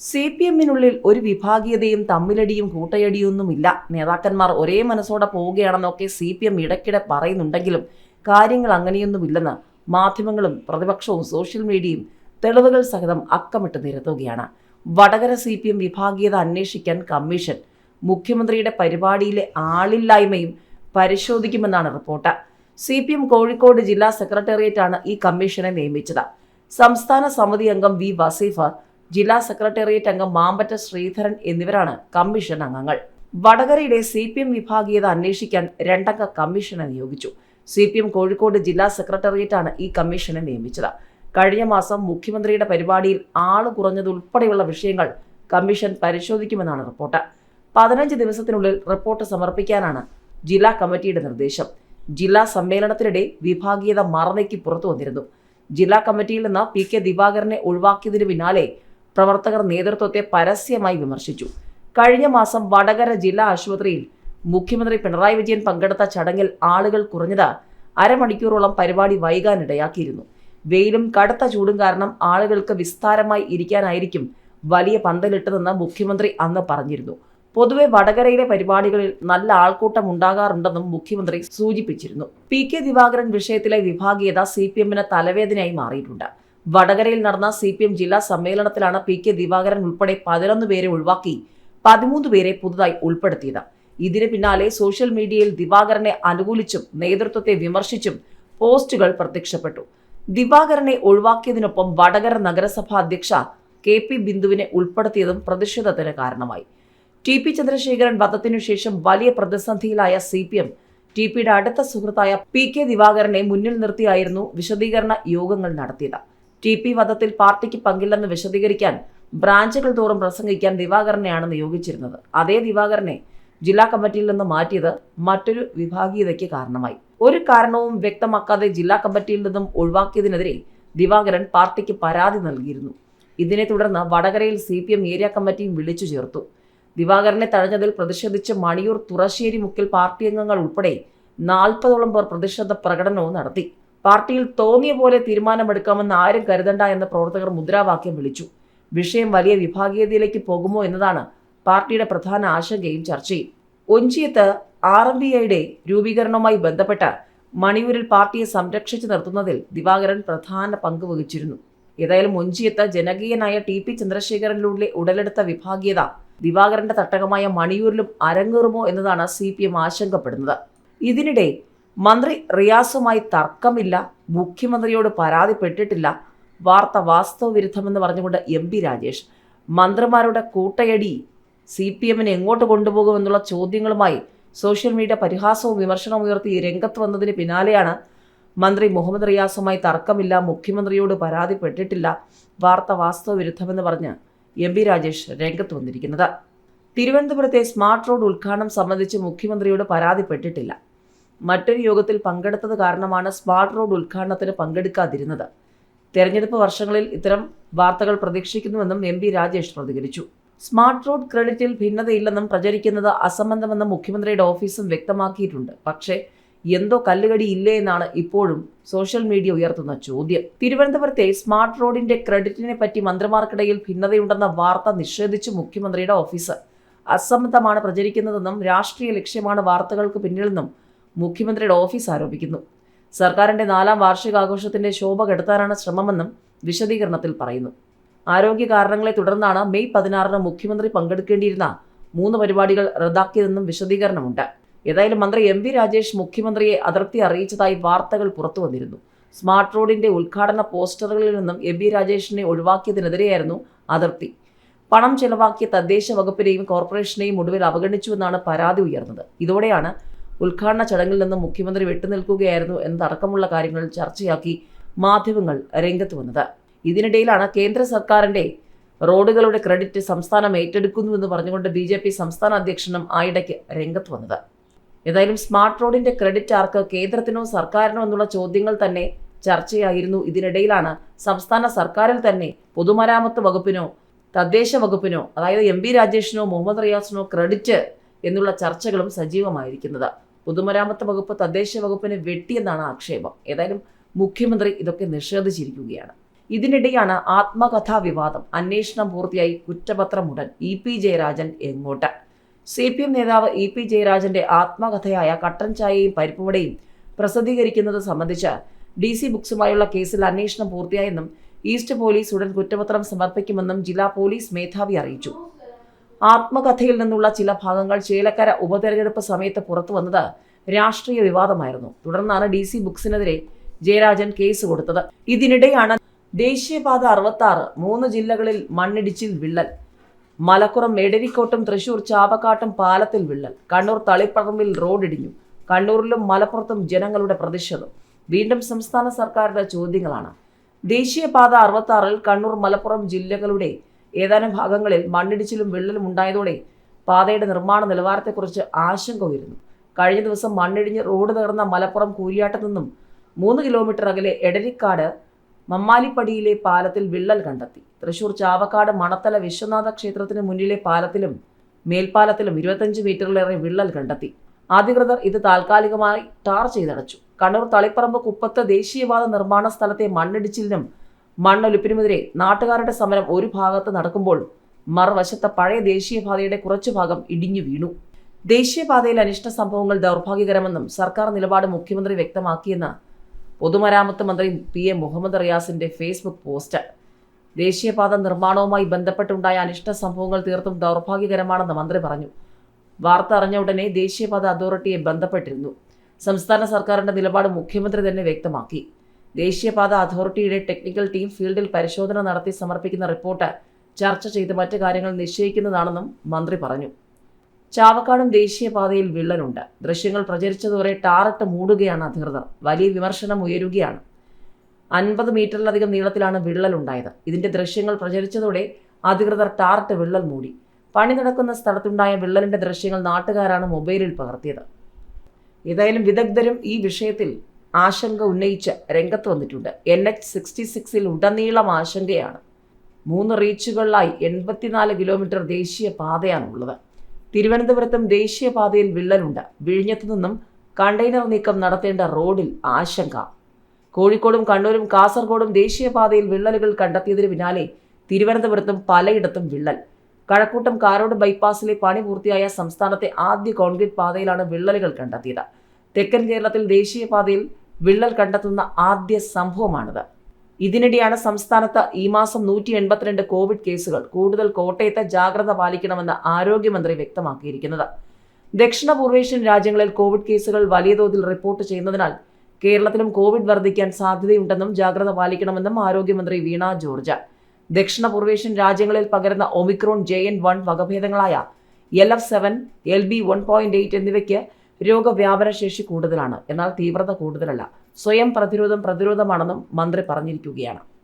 C P എമ്മിനുള്ളിൽ ഒരു വിഭാഗീയതയും തമ്മിലടിയും കൂട്ടയടിയൊന്നുമില്ല. നേതാക്കന്മാർ ഒരേ മനസ്സോടെ പോവുകയാണെന്നൊക്കെ സി പി എം ഇടയ്ക്കിടെ പറയുന്നുണ്ടെങ്കിലും കാര്യങ്ങൾ അങ്ങനെയൊന്നുമില്ലെന്ന് മാധ്യമങ്ങളും പ്രതിപക്ഷവും സോഷ്യൽ മീഡിയയും തെളിവുകൾ സഹിതം അക്കമിട്ട് നിരത്തുകയാണ്. വടകര സി പി എം വിഭാഗീയത അന്വേഷിക്കാൻ കമ്മീഷൻ മുഖ്യമന്ത്രിയുടെ പരിപാടിയിലെ ആളില്ലായ്മയും പരിശോധിക്കുമെന്നാണ് report. C P M Kozhikode ജില്ലാ സെക്രട്ടേറിയറ്റാണ് ഈ കമ്മീഷനെ നിയമിച്ചത്. സംസ്ഥാന സമിതി അംഗം വി വസീഫ ജില്ലാ സെക്രട്ടേറിയറ്റ് അംഗം മാമ്പറ്റ ശ്രീധരൻ എന്നിവരാണ് കമ്മീഷൻ അംഗങ്ങൾ. വടകരയുടെ സി പി എം വിഭാഗീയത അന്വേഷിക്കാൻ രണ്ടംഗ കമ്മീഷനെ നിയോഗിച്ചു. സി പി എം കോഴിക്കോട് ജില്ലാ സെക്രട്ടേറിയറ്റാണ് ഈ കമ്മീഷനെ നിയമിച്ചത്. കഴിഞ്ഞ മാസം മുഖ്യമന്ത്രിയുടെ പരിപാടിയിൽ ആൾ കുറഞ്ഞതുൾപ്പെടെയുള്ള വിഷയങ്ങൾ കമ്മീഷൻ പരിശോധിക്കുമെന്നാണ് റിപ്പോർട്ട്. പതിനഞ്ച് ദിവസത്തിനുള്ളിൽ റിപ്പോർട്ട് സമർപ്പിക്കാനാണ് ജില്ലാ കമ്മിറ്റിയുടെ നിർദ്ദേശം. ജില്ലാ സമ്മേളനത്തിനിടെ വിഭാഗീയത മറന്നേക്ക് പുറത്തു വന്നിരുന്നു. ജില്ലാ കമ്മിറ്റിയിൽ നിന്ന് പി കെ ദിവാകരനെ ഒഴിവാക്കിയതിനു പിന്നാലെ പ്രവർത്തകർ നേതൃത്വത്തെ പരസ്യമായി വിമർശിച്ചു. കഴിഞ്ഞ മാസം വടകര ജില്ലാ ആശുപത്രിയിൽ മുഖ്യമന്ത്രി പിണറായി വിജയൻ പങ്കെടുത്ത ചടങ്ങിൽ ആളുകൾ കുറഞ്ഞത് അരമണിക്കൂറോളം പരിപാടി വൈകാനിടയാക്കിയിരുന്നു. വെയിലും കടുത്ത ചൂടും കാരണം ആളുകൾക്ക് വിസ്താരമായി ഇരിക്കാനായിരിക്കും വലിയ പന്തലിട്ടതെന്ന് മുഖ്യമന്ത്രി അന്ന് പറഞ്ഞിരുന്നു. പൊതുവെ വടകരയിലെ പരിപാടികളിൽ നല്ല ആൾക്കൂട്ടം ഉണ്ടാകാറുണ്ടെന്നും മുഖ്യമന്ത്രി സൂചിപ്പിച്ചിരുന്നു. പി കെ ദിവാകരൻ വിഷയത്തിലെ വിഭാഗീയത സി പി എമ്മിന് തലവേദനയായി മാറിയിട്ടുണ്ട്. വടകരയിൽ നടന്ന സി പി എം ജില്ലാ സമ്മേളനത്തിലാണ് പി കെ ദിവാകരൻ ഉൾപ്പെടെ പതിനൊന്ന് പേരെ ഒഴിവാക്കി പതിമൂന്ന് പേരെ പുതുതായി ഉൾപ്പെടുത്തിയത്. ഇതിന് പിന്നാലെ സോഷ്യൽ മീഡിയയിൽ ദിവാകരനെ അനുകൂലിച്ചും നേതൃത്വത്തെ വിമർശിച്ചും പോസ്റ്റുകൾ പ്രത്യക്ഷപ്പെട്ടു. ദിവാകരനെ ഒഴിവാക്കിയതിനൊപ്പം വടകര നഗരസഭാ അധ്യക്ഷ കെ പി ബിന്ദുവിനെ ഉൾപ്പെടുത്തിയതും പ്രതിഷേധത്തിന് കാരണമായി. ടി പി ചന്ദ്രശേഖരൻ വധത്തിനു ശേഷം വലിയ പ്രതിസന്ധിയിലായ സി പി എം ടി പിയുടെ അടുത്ത സുഹൃത്തായ പി കെ ദിവാകരനെ മുന്നിൽ നിർത്തിയായിരുന്നു വിശദീകരണ യോഗങ്ങൾ നടത്തിയത്. ടി പി വധത്തിൽ പാർട്ടിക്ക് പങ്കില്ലെന്ന് വിശദീകരിക്കാൻ ബ്രാഞ്ചുകൾ തോറും പ്രസംഗിക്കാൻ ദിവാകരനെയാണ് നിയോഗിച്ചിരുന്നത്. അതേ ദിവാകരനെ ജില്ലാ കമ്മിറ്റിയിൽ നിന്ന് മാറ്റിയത് മറ്റൊരു വിഭാഗീയതയ്ക്ക് കാരണമായി. ഒരു കാരണവും വ്യക്തമാക്കാതെ ജില്ലാ കമ്മിറ്റിയിൽ നിന്നും ഒഴിവാക്കിയതിനെതിരെ ദിവാകരൻ പാർട്ടിക്ക് പരാതി നൽകിയിരുന്നു. ഇതിനെ തുടർന്ന് വടകരയിൽ സി പി എം ഏരിയ കമ്മിറ്റിയും വിളിച്ചു ചേർത്തു. ദിവാകരനെ തഴഞ്ഞതിൽ പ്രതിഷേധിച്ച് മണിയൂർ തുറശ്ശേരി മുക്കിൽ പാർട്ടി അംഗങ്ങൾ ഉൾപ്പെടെ നാൽപ്പതോളം പേർ പ്രതിഷേധ പ്രകടനവും നടത്തി. പാർട്ടിയിൽ തോന്നിയ പോലെ തീരുമാനമെടുക്കാമെന്ന് ആരും കരുതണ്ട എന്ന പ്രവർത്തകർ മുദ്രാവാക്യം വിളിച്ചു. വിഷയം വലിയ വിഭാഗീയതയിലേക്ക് പോകുമോ എന്നതാണ് പാർട്ടിയുടെ പ്രധാന ആശങ്കയും ചർച്ചയും. ഒഞ്ചിയത്ത് ആർ എം ബി ഐയുടെ രൂപീകരണവുമായി ബന്ധപ്പെട്ട് മണിയൂരിൽ പാർട്ടിയെ സംരക്ഷിച്ചു നിർത്തുന്നതിൽ ദിവാകരൻ പ്രധാന പങ്ക് വഹിച്ചിരുന്നു. ഏതായാലും ഒഞ്ചിയത്ത് ജനകീയനായ ടി പി ചന്ദ്രശേഖരനിലൂടെ ഉടലെടുത്ത വിഭാഗീയത ദിവാകരന്റെ തട്ടകമായ മണിയൂരിലും അരങ്ങേറുമോ എന്നതാണ് സി പി എം ആശങ്കപ്പെടുന്നത്. ഇതിനിടെ മന്ത്രി റിയാസുമായി തർക്കമില്ല മുഖ്യമന്ത്രിയോട് പരാതിപ്പെട്ടിട്ടില്ല. വാർത്ത വാസ്തവ വിരുദ്ധമെന്ന് പറഞ്ഞുകൊണ്ട് എം പി രാജേഷ്. മന്ത്രിമാരുടെ കൂട്ടയടി സി പി എമ്മിനെ എങ്ങോട്ട് കൊണ്ടുപോകുമെന്നുള്ള ചോദ്യങ്ങളുമായി സോഷ്യൽ മീഡിയ പരിഹാസവും വിമർശനവും ഉയർത്തി രംഗത്ത് വന്നതിന് പിന്നാലെയാണ് മന്ത്രി മുഹമ്മദ് റിയാസുമായി തർക്കമില്ല മുഖ്യമന്ത്രിയോട് പരാതിപ്പെട്ടിട്ടില്ല. വാർത്ത വാസ്തവ വിരുദ്ധമെന്ന് പറഞ്ഞ് എം പി രാജേഷ് രംഗത്ത് വന്നിരിക്കുന്നത്. തിരുവനന്തപുരത്തെ സ്മാർട്ട് റോഡ് ഉദ്ഘാടനം സംബന്ധിച്ച് മുഖ്യമന്ത്രിയോട് പരാതിപ്പെട്ടിട്ടില്ല. മറ്റൊരു യോഗത്തിൽ പങ്കെടുത്തത് കാരണമാണ് സ്മാർട്ട് റോഡ് ഉദ്ഘാടനത്തിന് പങ്കെടുക്കാതിരുന്നത്. തെരഞ്ഞെടുപ്പ് വർഷങ്ങളിൽ ഇത്തരം വാർത്തകൾ പ്രതീക്ഷിക്കുന്നുവെന്നും എം പി രാജേഷ് പ്രതികരിച്ചു. സ്മാർട്ട് റോഡ് ക്രെഡിറ്റിൽ ഭിന്നതയില്ലെന്നും പ്രചരിക്കുന്നത് അസംബന്ധമെന്നും മുഖ്യമന്ത്രിയുടെ ഓഫീസും വ്യക്തമാക്കിയിട്ടുണ്ട്. പക്ഷേ എന്തോ കല്ലുകടി ഇല്ലേ എന്നാണ് ഇപ്പോഴും സോഷ്യൽ മീഡിയ ഉയർത്തുന്ന ചോദ്യം. തിരുവനന്തപുരത്തെ സ്മാർട്ട് റോഡിന്റെ ക്രെഡിറ്റിനെ പറ്റി മന്ത്രിമാർക്കിടയിൽ ഭിന്നതയുണ്ടെന്ന വാർത്ത നിഷേധിച്ചു മുഖ്യമന്ത്രിയുടെ ഓഫീസ്. അസംബന്ധമാണ് പ്രചരിക്കുന്നതെന്നും രാഷ്ട്രീയ ലക്ഷ്യമാണ് വാർത്തകൾക്ക് പിന്നിലെന്നും മുഖ്യമന്ത്രിയുടെ ഓഫീസ് ആരോപിക്കുന്നു. സർക്കാരിന്റെ നാലാം വാർഷികാഘോഷത്തിന്റെ ശോഭ കെടുത്താനാണ് ശ്രമമെന്നും വിശദീകരണത്തിൽ പറയുന്നു. ആരോഗ്യ കാരണങ്ങളെ തുടർന്നാണ് മെയ് പതിനാറിന് മുഖ്യമന്ത്രി പങ്കെടുക്കേണ്ടിയിരുന്ന മൂന്ന് പരിപാടികൾ റദ്ദാക്കിയതെന്നും വിശദീകരണമുണ്ട്. ഏതായാലും മന്ത്രി എം വി രാജേഷ് മുഖ്യമന്ത്രിയെ അതൃപ്തി അറിയിച്ചതായി വാർത്തകൾ പുറത്തു വന്നിരുന്നു. സ്മാർട്ട് റോഡിന്റെ ഉദ്ഘാടന പോസ്റ്ററുകളിൽ നിന്നും എം വി രാജേഷിനെ ഒഴിവാക്കിയതിനെതിരെയായിരുന്നു അതിർത്തി. പണം ചെലവാക്കിയ തദ്ദേശ വകുപ്പിനെയും കോർപ്പറേഷനെയും ഒടുവിൽ അവഗണിച്ചുവെന്നാണ് പരാതി ഉയർന്നത്. ഇതോടെയാണ് ഉദ്ഘാടന ചടങ്ങിൽ നിന്ന് മുഖ്യമന്ത്രി വിട്ടുനിൽക്കുകയായിരുന്നു എന്നതടക്കമുള്ള കാര്യങ്ങൾ ചർച്ചയാക്കി മാധ്യമങ്ങൾ രംഗത്ത് വന്നത്. ഇതിനിടയിലാണ് കേന്ദ്ര സർക്കാരിന്റെ റോഡുകളുടെ ക്രെഡിറ്റ് സംസ്ഥാനം ഏറ്റെടുക്കുന്നുവെന്ന് പറഞ്ഞുകൊണ്ട് ബി ജെ പി സംസ്ഥാന അധ്യക്ഷനും ആയിടയ്ക്ക് രംഗത്ത് വന്നത്. ഏതായാലും സ്മാർട്ട് റോഡിന്റെ ക്രെഡിറ്റ് ആർക്ക് കേന്ദ്രത്തിനോ സർക്കാരിനോ എന്നുള്ള ചോദ്യങ്ങൾ തന്നെ ചർച്ചയായിരുന്നു. ഇതിനിടയിലാണ് സംസ്ഥാന സർക്കാരിൽ തന്നെ പൊതുമരാമത്ത് വകുപ്പിനോ തദ്ദേശ വകുപ്പിനോ അതായത് എം രാജേഷിനോ മുഹമ്മദ് റിയാസിനോ ക്രെഡിറ്റ് എന്നുള്ള ചർച്ചകളും സജീവമായിരിക്കുന്നത്. പൊതുമരാമത്ത് വകുപ്പ് തദ്ദേശ വകുപ്പിന് വെട്ടിയെന്നാണ് ആക്ഷേപം. ഏതായാലും മുഖ്യമന്ത്രി ഇതൊക്കെ നിഷേധിച്ചിരിക്കുകയാണ്. ഇതിനിടെയാണ് ആത്മകഥാ വിവാദം അന്വേഷണം പൂർത്തിയായി കുറ്റപത്രം ഉടൻ ഇ പി ജയരാജൻ എങ്ങോട്ട്? സി പി എം നേതാവ് ഇ പി ജയരാജന്റെ ആത്മകഥയായ കട്ടൻ ചായയും പരിപ്പുവടയും പ്രസിദ്ധീകരിക്കുന്നത് സംബന്ധിച്ച് ഡി സി ബുക്സുമായുള്ള കേസിൽ അന്വേഷണം പൂർത്തിയായെന്നും ഈസ്റ്റ് പോലീസ് ഉടൻ കുറ്റപത്രം സമർപ്പിക്കുമെന്നും ജില്ലാ പോലീസ് മേധാവി അറിയിച്ചു. ആത്മകഥയിൽ നിന്നുള്ള ചില ഭാഗങ്ങൾ ചേലക്കര ഉപതെരഞ്ഞെടുപ്പ് സമയത്ത് പുറത്തു വന്നത് രാഷ്ട്രീയ വിവാദമായിരുന്നു. തുടർന്നാണ് ഡി സി ബുക്സിനെതിരെ ജയരാജൻ കേസ് കൊടുത്തത്. ഇതിനിടെയാണ് ദേശീയപാത അറുപത്തി ആറ് മൂന്ന് ജില്ലകളിൽ മണ്ണിടിച്ചിൽ വിള്ളൽ മലപ്പുറം എടരിക്കോട്ടും തൃശൂർ ചാവക്കാട്ടും പാലത്തിൽ വിള്ളൽ കണ്ണൂർ തളിപ്പറമ്പിൽ റോഡിടിഞ്ഞു കണ്ണൂരിലും മലപ്പുറത്തും ജനങ്ങളുടെ പ്രതിഷേധം. വീണ്ടും സംസ്ഥാന സർക്കാരിന്റെ ചോദ്യങ്ങളാണ്. ദേശീയപാത അറുപത്തി ആറിൽ കണ്ണൂർ മലപ്പുറം ജില്ലകളുടെ ഏതാനും ഭാഗങ്ങളിൽ മണ്ണിടിച്ചിലും വിള്ളലും ഉണ്ടായതോടെ പാതയുടെ നിർമ്മാണ നിലവാരത്തെക്കുറിച്ച് ആശങ്ക ഉയരുന്നു. കഴിഞ്ഞ ദിവസം മണ്ണിടിഞ്ഞ് റോഡ് തകർന്ന മലപ്പുറം കൂരിയാട്ടത്തു നിന്നും മൂന്ന് കിലോമീറ്റർ അകലെ എടരിക്കാട് മമ്മാലിപ്പടിയിലെ പാലത്തിൽ വിള്ളൽ കണ്ടെത്തി. തൃശൂർ ചാവക്കാട് മണത്തല വിശ്വനാഥ ക്ഷേത്രത്തിന് മുന്നിലെ പാലത്തിലും മേൽപ്പാലത്തിലും ഇരുപത്തഞ്ച് മീറ്ററിലേറെ വിള്ളൽ കണ്ടെത്തി. അധികൃതർ ഇത് താൽക്കാലികമായി ടാർ ചെയ്തടച്ചു. കണ്ണൂർ തളിപ്പറമ്പ് കുപ്പത്ത് ദേശീയപാത നിർമ്മാണ സ്ഥലത്തെ മണ്ണിടിച്ചിലിനും മണ്ണൊലിപ്പിനുമെതിരെ നാട്ടുകാരുടെ സമരം ഒരു ഭാഗത്ത് നടക്കുമ്പോൾ മറുവശത്ത് പഴയ ദേശീയപാതയുടെ കുറച്ചു ഭാഗം ഇടിഞ്ഞു വീണു. ദേശീയപാതയിൽ അനിഷ്ട സംഭവങ്ങൾ ദൗർഭാഗ്യകരമെന്നും സർക്കാർ നിലപാട് മുഖ്യമന്ത്രി വ്യക്തമാക്കിയെന്ന് പൊതുമരാമത്ത് മന്ത്രി പി എ മുഹമ്മദ് റിയാസിന്റെ ഫേസ്ബുക്ക് പോസ്റ്റ്. ദേശീയപാത നിർമ്മാണവുമായി ബന്ധപ്പെട്ടുണ്ടായ അനിഷ്ട സംഭവങ്ങൾ തീർത്തും ദൗർഭാഗ്യകരമാണെന്ന് മന്ത്രി പറഞ്ഞു. വാർത്ത അറിഞ്ഞ ഉടനെ ദേശീയപാത അതോറിറ്റിയെ ബന്ധപ്പെട്ടിരുന്നു. സംസ്ഥാന സർക്കാരിന്റെ നിലപാട് മുഖ്യമന്ത്രി തന്നെ വ്യക്തമാക്കി. ദേശീയപാത അതോറിറ്റിയുടെ ടെക്നിക്കൽ ടീം ഫീൽഡിൽ പരിശോധന നടത്തി സമർപ്പിക്കുന്ന റിപ്പോർട്ട് ചർച്ച ചെയ്ത് മറ്റു കാര്യങ്ങൾ നിശ്ചയിക്കുന്നതാണെന്നും മന്ത്രി പറഞ്ഞു. ചാവക്കാടും ദേശീയപാതയിൽ വിള്ളലുണ്ട്. ദൃശ്യങ്ങൾ പ്രചരിച്ചതുവരെ ടാറിട്ട് മൂടുകയാണ് അധികൃതർ. വലിയ വിമർശനം ഉയരുകയാണ്. അൻപത് മീറ്ററിലധികം നീളത്തിലാണ് വിള്ളലുണ്ടായത്. ഇതിന്റെ ദൃശ്യങ്ങൾ പ്രചരിച്ചതോടെ അധികൃതർ ടാറിട്ട് വിള്ളൽ മൂടി. പണി നടക്കുന്ന സ്ഥലത്തുണ്ടായ വിള്ളലിന്റെ ദൃശ്യങ്ങൾ നാട്ടുകാരാണ് മൊബൈലിൽ പകർത്തിയത്. ഏതായാലും വിദഗ്ധരും ഈ വിഷയത്തിൽ ആശങ്ക ഉന്നയിച്ച് രംഗത്ത് വന്നിട്ടുണ്ട്. എൻ എച്ച് സിക്സ്റ്റി സിക്സിൽ ഉടനീളം ആശങ്കയാണ്. മൂന്ന് റീച്ചുകളിലായി എൺപത്തിനാല് കിലോമീറ്റർ ദേശീയ പാതയാണുള്ളത്. തിരുവനന്തപുരത്തും ദേശീയപാതയിൽ വിള്ളലുണ്ട്. വിഴിഞ്ഞത്തു നിന്നും കണ്ടെയ്നർ നീക്കം നടത്തേണ്ട റോഡിൽ ആശങ്ക. കോഴിക്കോടും കണ്ണൂരും കാസർഗോഡും ദേശീയപാതയിൽ വിള്ളലുകൾ കണ്ടെത്തിയതിന് പിന്നാലെ തിരുവനന്തപുരത്തും പലയിടത്തും വിള്ളൽ. കഴക്കൂട്ടം കാരോട് ബൈപ്പാസിലെ പണി പൂർത്തിയായ സംസ്ഥാനത്തെ ആദ്യ കോൺക്രീറ്റ് പാതയിലാണ് വിള്ളലുകൾ കണ്ടെത്തിയത്. തെക്കൻ കേരളത്തിൽ ദേശീയപാതയിൽ വിള്ളൽ കണ്ടെത്തുന്ന ആദ്യ സംഭവമാണിത്. ഇതിനിടെയാണ് സംസ്ഥാനത്ത് ഈ മാസം നൂറ്റി എൺപത്തിരണ്ട് കോവിഡ് കേസുകൾ കൂടുതൽ കോട്ടയത്ത് ജാഗ്രത പാലിക്കണമെന്ന് ആരോഗ്യമന്ത്രി വ്യക്തമാക്കിയിരിക്കുന്നത്. ദക്ഷിണ പൂർവേഷ്യൻ രാജ്യങ്ങളിൽ കോവിഡ് കേസുകൾ വലിയ തോതിൽ റിപ്പോർട്ട് ചെയ്യുന്നതിനാൽ കേരളത്തിലും കോവിഡ് വർദ്ധിക്കാൻ സാധ്യതയുണ്ടെന്നും ജാഗ്രത പാലിക്കണമെന്നും ആരോഗ്യമന്ത്രി വീണ ജോർജ്. ദക്ഷിണ പൂർവേഷ്യൻ രാജ്യങ്ങളിൽ പകരുന്ന Omicron J N one വകഭേദങ്ങളായ L F seven L B one point eight എന്നിവയ്ക്ക് രോഗവ്യാപന ശേഷി കൂടുതലാണ്. എന്നാൽ തീവ്രത കൂടുതലല്ല. സ്വയം പ്രതിരോധം പ്രതിരോധമാണെന്നും മന്ത്രി പറഞ്ഞിരിക്കുകയാണ്.